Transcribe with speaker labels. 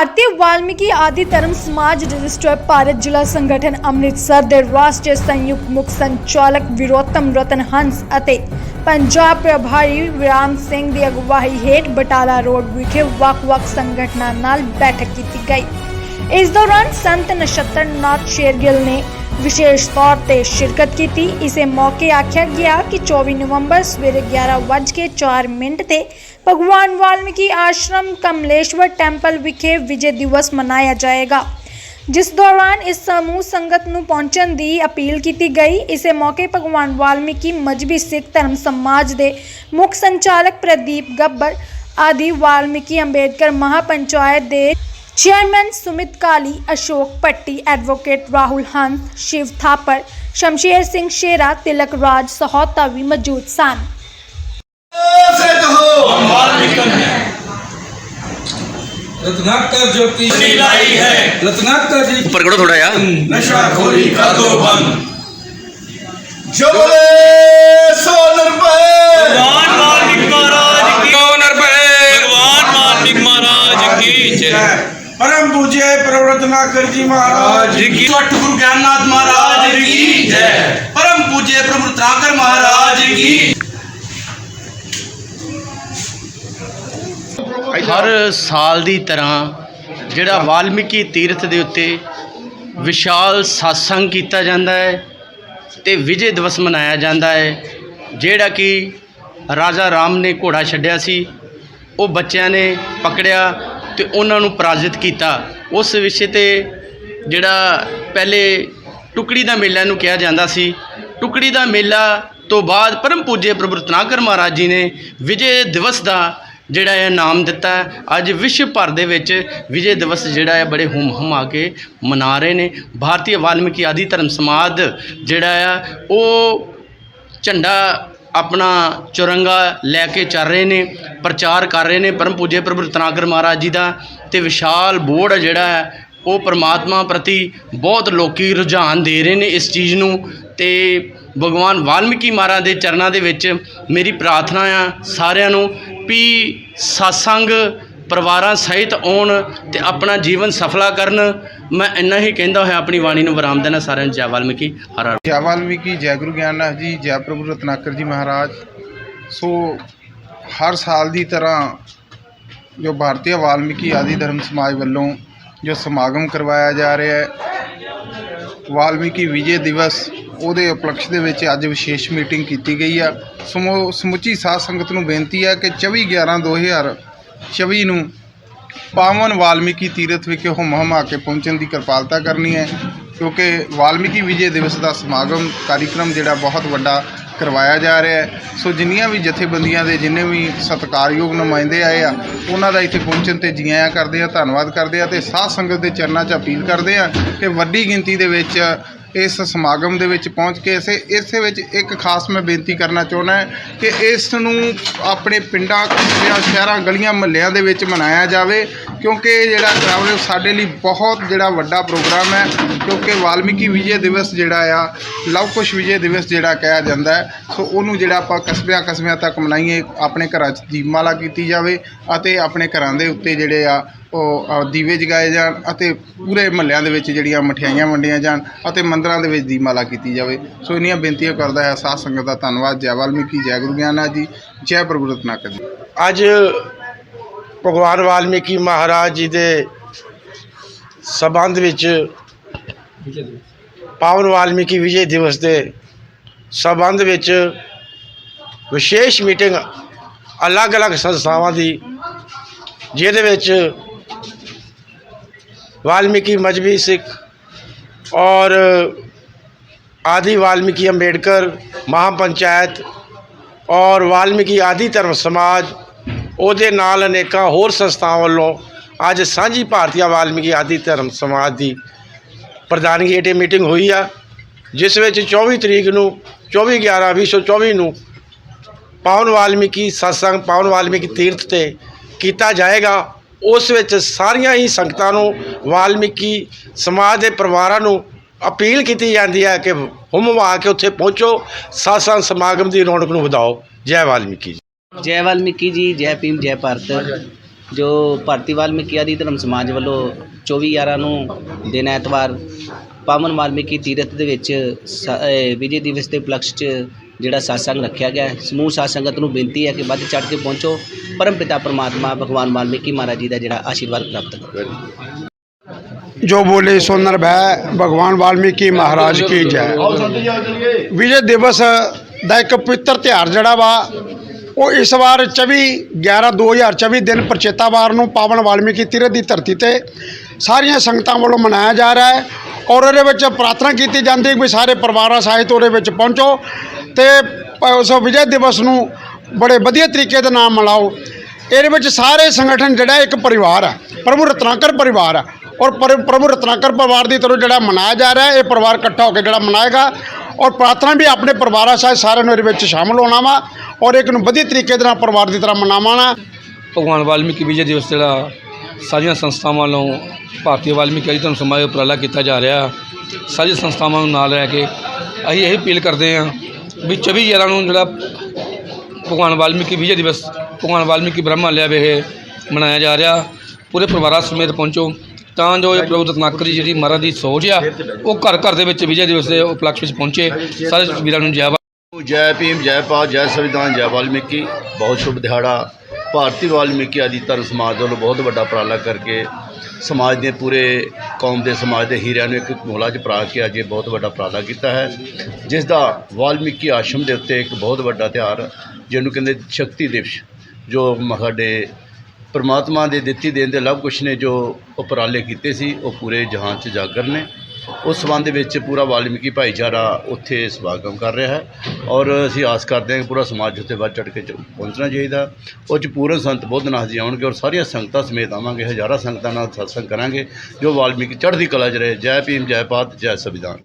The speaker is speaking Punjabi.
Speaker 1: ਭਾਰਤੀ ਵਾਲਮੀਕੀ ਆਦਿ ਧਰਮ ਸਮਾਜ ਰਜਿਸਟਰ ਭਾਰਤ ਜ਼ਿਲ੍ਹਾ ਸੰਗਠਨ ਅੰਮ੍ਰਿਤਸਰ ਦੇ ਰਾਸ਼ਟਰੀ ਸੰਯੁਕਤ ਮੁਖ ਸੰਚਾਲਕ ਵਿਰੋਤਮ ਰਤਨ ਹੰਸ ਅਤੇ ਪੰਜਾਬ ਪ੍ਰਭਾਰੀ ਵਿਰਾਮ ਸਿੰਘ ਦੀ ਅਗਵਾਈ ਹੇਠ ਬਟਾਲਾ ਰੋਡ ਵਿਖੇ ਵੱਖ-ਵੱਖ ਸੰਗਠਨਾਂ ਨਾਲ ਬੈਠਕ ਕੀਤੀ ਗਈ। ਇਸ ਦੌਰਾਨ ਸੰਤ ਨਛੱਤਰ ਨਾਥ ਸ਼ੇਰਗਿੱਲ ਨੇ ਵਿਸ਼ੇਸ਼ ਤੌਰ ਤੇ ਸ਼ਿਰਕਤ ਕੀਤੀ। ਇਸੇ ਮੌਕੇ ਆਖਿਆ ਗਿਆ ਕਿ 24 ਨਵੰਬਰ ਸਵੇਰੇ 11:04 ਮਿੰਟ ਤੇ ਭਗਵਾਨ ਵਾਲਮੀਕੀ ਆਸ਼ਰਮ ਕਮਲੇਸ਼ਵਰ ਟੈਂਪਲ ਵਿਖੇ ਵਿਜੇ ਦਿਵਸ ਮਨਾਇਆ ਜਾਏਗਾ। ਜਿਸ ਦੌਰਾਨ ਇਸ ਸਮੂਹ ਸੰਗਤ ਨੂੰ ਪਹੁੰਚਣ ਦੀ ਅਪੀਲ ਕੀਤੀ ਗਈ। ਇਸੇ ਮੌਕੇ ਭਗਵਾਨ ਵਾਲਮੀਕੀ ਮਜਬੀ ਸਿੱਖ ਧਰਮ ਸਮਾਜ ਦੇ ਮੁੱਖ ਸੰਚਾਲਕ ਪ੍ਰਦੀਪ ਗੱਬਰ ਆਦਿ ਵਾਲਮੀਕੀ ਅੰਬੇਦਕਰ ਮਹਾਪੰਚਾਇਤ ਦੇ चेयरमैन सुमित काली अशोक पट्टी एडवोकेट राहुल हंस शिव थापर शमशेर सिंह शेरा तिलक राज सहोतवी
Speaker 2: मौजूद सन।
Speaker 3: रत्नाकर ज्योति
Speaker 2: लाई है।
Speaker 3: रत्नाकर जी।
Speaker 4: ऊपर करो थोड़ा यार।
Speaker 2: नशा नशाखोरी का दो बंद। जो बोले
Speaker 3: ਬੂਝੇ ਪ੍ਰਵਰਤਨਾ ਕਰ ਜੀ
Speaker 5: ਮਹਾਰਾਜ ਜੀ
Speaker 2: ਕੀ। ਗੁਰੂ ਗਿਆਨਨਾਥ ਮਹਾਰਾਜ ਕੀ ਜੈ। ਪਰਮ ਪੂਜੇ ਪ੍ਰਭੂ ਤਰਾਕਰ ਮਹਾਰਾਜ ਕੀ
Speaker 4: ਹਰ ਸਾਲ ਦੀ ਤਰ੍ਹਾਂ ਜਿਹੜਾ ਵਾਲਮੀਕੀ ਤੀਰਥ ਦੇ ਉੱਤੇ ਵਿਸ਼ਾਲ satsang ਕੀਤਾ ਜਾਂਦਾ ਹੈ ਤੇ ਵਿਜੇ ਦਿਵਸ ਮਨਾਇਆ ਜਾਂਦਾ ਹੈ ਜਿਹੜਾ ਕਿ ਰਾਜਾ ਰਾਮ ਨੇ ਘੋੜਾ ਛੱਡਿਆ ਸੀ ਉਹ ਬੱਚਿਆਂ ਨੇ ਪਕੜਿਆ ਤੇ ਉਹਨਾਂ ਨੂੰ ਪਰਾਜਿਤ ਕੀਤਾ। ਉਸ ਵਿਸ਼ੇ ਤੇ ਜਿਹੜਾ ਪਹਿਲੇ ਟੁਕੜੀ ਦਾ ਮੇਲਾ ਨੂੰ ਕਿਹਾ ਜਾਂਦਾ ਸੀ। ਟੁਕੜੀ ਦਾ ਮੇਲਾ ਤੋਂ ਬਾਅਦ ਪਰਮ ਪੂਜੇ ਪ੍ਰਭੂ ਰਤਨਾਕਰ ਮਹਾਰਾਜ ਜੀ ਨੇ ਵਿਜੇ ਦਿਵਸ ਦਾ ਜਿਹੜਾ ਇਹ ਨਾਮ ਦਿੱਤਾ ਅੱਜ ਵਿਸ਼ਵ ਭਰ ਦੇ ਵਿੱਚ ਵਿਜੇ ਦਿਵਸ ਜਿਹੜਾ ਹੈ ਬੜੇ ਹੁਮ ਹਮਾ ਕੇ ਮਨਾ ਰਹੇ ਨੇ। ਭਾਰਤੀ ਵਾਲਮੀਕੀ ਆਦਿ ਧਰਮ ਸਮਾਜ ਜਿਹੜਾ ਆ, ਉਹ ਝੰਡਾ ਆਪਣਾ ਚੁਰੰਗਾ ਲੈ ਕੇ ਚੱਲ ਰਹੇ ਨੇ, ਪ੍ਰਚਾਰ ਕਰ ਰਹੇ ਨੇ, ਪਰਮ ਪੂਜੇ ਪ੍ਰਭੂ ਰਤਨਾਕਰ ਮਹਾਰਾਜ ਜੀ ਦਾ ਤੇ ਵਿਸ਼ਾਲ ਬੋਰਡ ਜਿਹੜਾ ਹੈ, ਉਹ ਪਰਮਾਤਮਾ ਪ੍ਰਤੀ ਬਹੁਤ ਲੋਕੀ ਰੁਝਾਨ ਦੇ ਰਹੇ ਨੇ ਇਸ ਚੀਜ਼ ਨੂੰ ਤੇ ਭਗਵਾਨ ਵਾਲਮੀਕੀ ਮਹਾਰਾਜ ਦੇ ਚਰਨਾਂ ਦੇ ਵਿੱਚ ਮੇਰੀ ਪ੍ਰਾਰਥਨਾ ਆ ਸਾਰਿਆਂ ਨੂੰ ਵੀ satsang ਪਰਿਵਾਰਾਂ ਸਹਿਤ ਆਉਣ ਤੇ ਆਪਣਾ ਜੀਵਨ ਸਫਲਾ ਕਰਨ ਮੈਂ ਇੰਨਾ ਹੀ ਕਹਿੰਦਾ ਹੋਇਆ, ਆਪਣੀ ਬਾਣੀ ਨੂੰ ਵਿਰਾਮ ਦੇਣਾ ਸਾਰਿਆਂ ਨੂੰ, ਜੈ ਵਾਲਮੀਕੀ, ਹਰ ਹਰ।
Speaker 6: ਜੈ ਵਾਲਮੀਕੀ, ਜੈ ਗੁਰੂ ਗਿਆਨਨਾਥ ਜੀ, ਜੈ ਪ੍ਰਭੂ ਰਤਨਾਕਰ ਜੀ ਮਹਾਰਾਜ। ਸੋ ਹਰ ਸਾਲ ਦੀ ਤਰ੍ਹਾਂ ਜੋ ਭਾਰਤੀ ਵਾਲਮੀਕੀ ਆਦਿ ਧਰਮ ਸਮਾਜ ਵੱਲੋਂ ਜੋ ਸਮਾਗਮ ਕਰਵਾਇਆ ਜਾ ਰਿਹਾ ਹੈ, ਵਾਲਮੀਕੀ ਵਿਜੇ ਦਿਵਸ, ਉਹਦੇ ਉਪਲਕਸ਼ ਦੇ ਵਿੱਚ ਅੱਜ ਵਿਸ਼ੇਸ਼ ਮੀਟਿੰਗ ਕੀਤੀ ਗਈ ਆ। ਸਮੂਹ ਸਮੁੱਚੀ ਸਾਧ ਸੰਗਤ ਨੂੰ ਬੇਨਤੀ ਹੈ ਕਿ 24 11 2024 ਨੂੰ ਪਾਵਨ ਵਾਲਮੀਕੀ ਤੀਰਥ ਵਿਖੇ ਹੁਮ ਹਮਾ ਕੇ ਪਹੁੰਚਣ ਦੀ ਕਿਰਪਾਲਤਾ ਕਰਨੀ ਹੈ, ਕਿਉਂਕਿ ਵਾਲਮੀਕੀ ਵਿਜੇ ਦਿਵਸ ਦਾ ਸਮਾਗਮ ਕਾਰਜਕ੍ਰਮ ਜਿਹੜਾ ਬਹੁਤ ਵੱਡਾ ਕਰਵਾਇਆ ਜਾ ਰਿਹਾ ਹੈ। ਸੋ ਜਿੰਨੀਆਂ ਵੀ ਜਥੇਬੰਦੀਆਂ ਦੇ ਜਿੰਨੇ ਵੀ ਸਤਿਕਾਰਯੋਗ ਨੁਮਾਇੰਦੇ ਆਏ ਆ, ਉਹਨਾਂ ਦਾ ਇੱਥੇ ਪਹੁੰਚਣ ਤੇ ਜੀ ਆਇਆਂ ਕਰਦੇ ਆ, ਧੰਨਵਾਦ ਕਰਦੇ ਆ ਤੇ ਸਾਧ ਸੰਗਤ ਦੇ ਚਰਨਾਂ 'ਚ ਅਪੀਲ ਕਰਦੇ ਆ ਕਿ ਵੱਡੀ ਗਿਣਤੀ ਦੇ ਵਿੱਚ ਇਸ ਸਮਾਗਮ ਦੇ ਵਿੱਚ ਪਹੁੰਚ ਕੇ ਇਸੇ ਇਸੇ ਵਿੱਚ ਇੱਕ ਖਾਸ ਮੈਂ ਬੇਨਤੀ ਕਰਨਾ ਚਾਹੁੰਦਾ ਕਿ ਇਸ ਨੂੰ ਆਪਣੇ ਪਿੰਡਾਂ ਜਾਂ ਸ਼ਹਿਰਾਂ, ਗਲੀਆਂ, ਮਹੱਲਿਆਂ ਦੇ ਵਿੱਚ ਮਨਾਇਆ ਜਾਵੇ, ਕਿਉਂਕਿ ਜਿਹੜਾ ਟਰੈਵਲ ਸਾਡੇ ਲਈ ਬਹੁਤ ਜਿਹੜਾ ਵੱਡਾ ਪ੍ਰੋਗਰਾਮ ਹੈ, ਕਿਉਂਕਿ ਵਾਲਮੀਕੀ ਵਿਜੇ ਦਿਵਸ ਜਿਹੜਾ ਆ, ਲਵ ਕੁਸ਼ ਵਿਜੇ ਦਿਵਸ ਜਿਹੜਾ ਕਿਹਾ ਜਾਂਦਾ ਹੈ, ਸੋ ਉਹਨੂੰ ਜਿਹੜਾ ਆਪਾਂ ਕਸਬਿਆਂ ਕਸਬਿਆਂ ਤੱਕ ਮਨਾਈਏ, ਆਪਣੇ ਘਰਾਂ 'ਚ ਦੀਪਮਾਲਾ ਕੀਤੀ ਜਾਵੇ ਅਤੇ ਆਪਣੇ ਘਰਾਂ ਦੇ ਉੱਤੇ ਜਿਹੜੇ ਆ ਉਹ ਦੀਵੇ ਜਗਾਏ ਜਾਣ ਅਤੇ ਪੂਰੇ ਮਹੱਲਿਆਂ ਦੇ ਵਿੱਚ ਜਿਹੜੀਆਂ ਮਠਿਆਈਆਂ ਵੰਡੀਆਂ ਜਾਣ ਅਤੇ ਮੰਦਰਾਂ ਦੇ ਵਿੱਚ ਦੀਪਮਾਲਾ ਕੀਤੀ ਜਾਵੇ। ਸੋ ਇੰਨੀਆਂ ਬੇਨਤੀਆਂ ਕਰਦਾ ਹੈ, ਸਾਧ ਸੰਗਤ ਦਾ ਧੰਨਵਾਦ। ਜੈ ਵਾਲਮੀਕੀ, ਜੈ ਗੁਰੂ ਗਿਆਨਨਾਥ ਜੀ, ਜੈ ਪ੍ਰਭੂ ਰਤਨਾਕਰ ਜੀ।
Speaker 7: ਅੱਜ ਭਗਵਾਨ ਵਾਲਮੀਕੀ ਮਹਾਰਾਜ ਜੀ ਦੇ ਸਬੰਧ ਵਿੱਚ ਪਾਵਨ ਵਾਲਮੀਕੀ ਵਿਜੇ ਦਿਵਸ ਦੇ ਸਬੰਧ ਵਿੱਚ ਵਿਸ਼ੇਸ਼ ਮੀਟਿੰਗ ਅਲੱਗ-ਅਲੱਗ ਸੰਸਥਾਵਾਂ ਦੀ, ਜਿਹਦੇ ਵਿੱਚ ਵਾਲਮੀਕੀ ਮਜਬੀ ਸਿੱਖ ਔਰ ਆਦਿ ਵਾਲਮੀਕੀ ਅੰਬੇਡਕਰ ਮਹਾਪੰਚਾਇਤ ਔਰ ਵਾਲਮੀਕੀ ਆਦਿ ਧਰਮ ਸਮਾਜ ਉਹਦੇ ਨਾਲ ਅਨੇਕਾਂ ਹੋਰ ਸੰਸਥਾਵਾਂ ਵੱਲੋਂ ਅੱਜ ਸਾਂਝੀ ਭਾਰਤੀਆ ਵਾਲਮੀਕੀ ਆਦਿ ਧਰਮ ਸਮਾਜ ਦੀ ਪ੍ਰਧਾਨਗੀ ਹੇਠ ਮੀਟਿੰਗ ਹੋਈ ਆ ਜਿਸ ਵਿੱਚ 24 ਤਰੀਕ ਨੂੰ 24 11 2024 ਨੂੰ ਪਾਵਨ ਵਾਲਮੀਕੀ ਸਤਸੰਗ ਪਾਵਨ ਵਾਲਮੀਕੀ ਤੀਰਥ ਤੇ ਕੀਤਾ ਜਾਏਗਾ ਉਸ ਵਿੱਚ ਸਾਰੀਆਂ ਹੀ ਸੰਗਤਾਂ ਨੂੰ, ਵਾਲਮੀਕੀ ਸਮਾਜ ਦੇ ਪਰਿਵਾਰਾਂ ਨੂੰ ਅਪੀਲ ਕੀਤੀ ਜਾਂਦੀ ਹੈ ਕਿ ਹੁਮਵਾ ਕੇ ਉੱਥੇ ਪਹੁੰਚੋ ਸਾਸਾਂ ਸਮਾਗਮ ਦੀ ਰੌਣਕ ਨੂੰ ਵਧਾਓ। ਜੈ ਵਾਲਮੀਕੀ ਜੈ।
Speaker 8: ਵਾਲਮੀਕੀ ਜੀ, ਜੈ ਭੀਮ, ਜੈ ਭਾਰਤ। ਜੋ ਭਾਰਤੀ ਵਾਲਮੀਕੀ ਆਦੀ ਧਰਮ ਸਮਾਜ ਵੱਲੋਂ 24 11 ਨੂੰ ਦਿਨ ਐਤਵਾਰ ਪਾਵਨ ਵਾਲਮੀਕੀ ਤੀਰਥ ਦੇ ਵਿੱਚ ਵਿਜੇ ਦਿਵਸ ਦੇ ਉਪਲਕਸ਼ 'ਚ ਜਿਹੜਾ satsang ਰੱਖਿਆ ਗਿਆ ਹੈ। ਸਮੂਹ ਸਾਧ ਸੰਗਤ ਨੂੰ ਬੇਨਤੀ ਹੈ ਕਿ ਵੱਧ ਚੜ੍ਹ ਕੇ ਪਹੁੰਚੋ ਪਰਮ ਪਿਤਾ ਪਰਮਾਤਮਾ ਭਗਵਾਨ ਵਾਲਮੀਕੀ ਮਹਾਰਾਜ ਜੀ ਦਾ ਜਿਹੜਾ ਆਸ਼ੀਰਵਾਦ ਪ੍ਰਾਪਤ ਕਰੋ
Speaker 9: जो बोले सो नर भय भगवान वाल्मीकि महाराज की जय ਵਿਜੇ ਦਿਵਸ ਦਾ ਇੱਕ ਪਵਿੱਤਰ ਤਿਉਹਾਰ ਜਿਹੜਾ ਵਾ ਉਹ ਇਸ ਵਾਰ 24 11 2024 ਦਿਨ ਪ੍ਰਚੇਤਾਵਾਰ ਨੂੰ ਪਾਵਨ ਵਾਲਮੀਕੀ ਤੀਰਥ ਦੀ ਧਰਤੀ ਤੇ ਸਾਰੀਆਂ ਸੰਗਤਾਂ ਵੱਲੋਂ ਮਨਾਇਆ ਜਾ ਰਿਹਾ ਹੈ ਔਰ ਉਹਦੇ ਵਿੱਚ ਪ੍ਰਾਰਥਨਾ ਕੀਤੀ ਜਾਂਦੀ ਹੈ ਕਿ ਵੀ ਸਾਰੇ ਪਰਿਵਾਰਾਂ ਸਾਹਿਤ ਉਹਦੇ ਵਿੱਚ ਪਹੁੰਚੋ ਤੇ ਉਸ ਵਿਜੇ ਦਿਵਸ ਨੂੰ ਬੜੇ ਵਧੀਆ ਤਰੀਕੇ ਦੇ ਨਾਲ ਮਨਾਓ। ਇਹਦੇ ਵਿੱਚ ਸਾਰੇ ਸੰਗਠਨ ਜਿਹੜਾ ਇੱਕ ਪਰਿਵਾਰ ਹੈ ਪ੍ਰਭੂ ਰਤਨਾਕਰ ਪਰਿਵਾਰ ਹੈ ਔਰ ਪਰ- ਪ੍ਰਭੂ ਰਤਨਾਕਰ ਪਰਿਵਾਰ ਦੀ ਤਰ੍ਹਾਂ ਜਿਹੜਾ ਮਨਾਇਆ ਜਾ ਰਿਹਾ, ਇਹ ਪਰਿਵਾਰ ਇਕੱਠਾ ਹੋ ਕੇ ਜਿਹੜਾ ਮਨਾਏਗਾ। ਔਰ ਪ੍ਰਾਰਥਨਾ ਵੀ ਆਪਣੇ ਪਰਿਵਾਰਾਂ ਸਾਹਿਤ ਸਾਰਿਆਂ ਨੂੰ ਇਹਦੇ ਵਿੱਚ ਸ਼ਾਮਲ ਹੋਣਾ ਵਾ ਔਰ ਇੱਕ ਨੂੰ ਵਧੀਆ ਤਰੀਕੇ ਦੇ ਨਾਲ ਪਰਿਵਾਰ ਦੀ ਤਰ੍ਹਾਂ ਮਨਾਵਾਣਾ।
Speaker 10: ਭਗਵਾਨ ਵਾਲਮੀਕੀ ਵਿਜੇ ਦਿਵਸ ਜਿਹੜਾ ਸਾਰੀਆਂ ਸੰਸਥਾਵਾਂ ਵੱਲੋਂ ਭਾਰਤੀ ਵਾਲਮੀਕੀ ਆਦੀ ਧਰਮ ਸਮਾਜ ਉਪਰਾਲਾ ਕੀਤਾ ਜਾ ਰਿਹਾ। ਸਾਰੀਆਂ ਸੰਸਥਾਵਾਂ ਨੂੰ ਨਾਲ ਲੈ ਕੇ ਅਸੀਂ ਇਹ ਅਪੀਲ ਕਰਦੇ ਹਾਂ ਵੀ 24 11 ਨੂੰ ਜਿਹੜਾ ਭਗਵਾਨ ਵਾਲਮੀਕੀ ਵਿਜੇ ਦਿਵਸ, ਭਗਵਾਨ ਵਾਲਮੀਕੀ ਬ੍ਰਹਮਾਲਿਆ ਵਿਖੇ ਮਨਾਇਆ ਜਾ ਰਿਹਾ। ਪੂਰੇ ਪਰਿਵਾਰਾਂ ਸਮੇਤ ਪਹੁੰਚੋ। ਤਾਂ ਜੋ ਇਹ ਪ੍ਰਭੂ ਰਤਨਾਕਰ ਜੀ ਜਿਹੜੀ ਮਹਾਰਾਜ ਦੀ ਸੋਚ ਆ, ਉਹ ਘਰ ਘਰ ਦੇ ਵਿੱਚ ਵਿਜੇ ਦਿਵਸ ਦੇ ਉਪਲਕਸ਼ ਵਿੱਚ ਪਹੁੰਚੇ। ਸਾਰੇ ਵੀਰਾਂ ਨੂੰ ਜੈ
Speaker 11: ਜੈ ਭੀਮ, ਜੈ ਭਾਰਤ ਜੈ ਸੰਵਿਧਾਨ, ਜੈ ਵਾਲਮੀਕੀ। ਬਹੁਤ ਸ਼ੁਭ ਦਿਹਾੜਾ। ਭਾਰਤੀ ਵਾਲਮੀਕੀ ਆਦਿ ਧਰਮ ਸਮਾਜ ਵੱਲੋਂ ਬਹੁਤ ਵੱਡਾ ਉਪਰਾਲਾ ਕਰਕੇ ਸਮਾਜ ਦੇ ਪੂਰੇ ਕੌਮ ਦੇ ਸਮਾਜ ਦੇ ਹੀਰਿਆਂ ਨੂੰ ਇੱਕ ਮੋਲਾ 'ਚ ਪਰਾ ਕੇ ਅੱਜ ਇਹ ਬਹੁਤ ਵੱਡਾ ਉਪਰਾਲਾ ਕੀਤਾ ਹੈ, ਜਿਸ ਦਾ ਵਾਲਮੀਕੀ ਆਸ਼ਰਮ ਦੇ ਉੱਤੇ ਇੱਕ ਬਹੁਤ ਵੱਡਾ ਤਿਉਹਾਰ, ਜਿਹਨੂੰ ਕਹਿੰਦੇ ਸ਼ਕਤੀ ਦਿਵਸ, ਜੋ ਸਾਡੇ ਪਰਮਾਤਮਾ ਦੇ ਦਿੱਤੀ ਦੇਣ ਦੇ ਲਵ ਕੁਛ ਨੇ ਜੋ ਉਪਰਾਲੇ ਕੀਤੇ ਸੀ, ਉਹ ਪੂਰੇ ਜਹਾਨ 'ਚ ਜਾਗਰ ਨੇ। ਉਸ ਸੰਬੰਧ ਵਿੱਚ ਪੂਰਾ ਵਾਲਮੀਕੀ ਭਾਈਚਾਰਾ ਉੱਥੇ ਸਮਾਗਮ ਕਰ ਰਿਹਾ ਹੈ। ਔਰ ਅਸੀਂ ਆਸ ਕਰਦੇ ਹਾਂ ਕਿ ਪੂਰਾ ਸਮਾਜ ਉੱਤੇ ਵੱਧ ਚੜ੍ਹ ਕੇ ਪਹੁੰਚਣਾ ਚਾਹੀਦਾ ਉਹ 'ਚ ਪੂਰਨ ਸੰਤ ਬੁੱਧਨਾਥ ਜੀ ਆਉਣਗੇ ਔਰ ਸਾਰੀਆਂ ਸੰਗਤਾਂ ਸਮੇਤ ਆਵਾਂਗੇ, ਹਜ਼ਾਰਾਂ ਸੰਗਤਾਂ ਨਾਲ ਸਤਸੰਗ ਕਰਾਂਗੇ, ਜੋ ਵਾਲਮੀਕੀ ਚੜ੍ਹਦੀ ਕਲਾ 'ਚ ਰਹੇ। ਜੈ ਭੀਮ, ਜੈ ਭਾਰਤ, ਜੈ ਸੰਵਿਧਾਨ।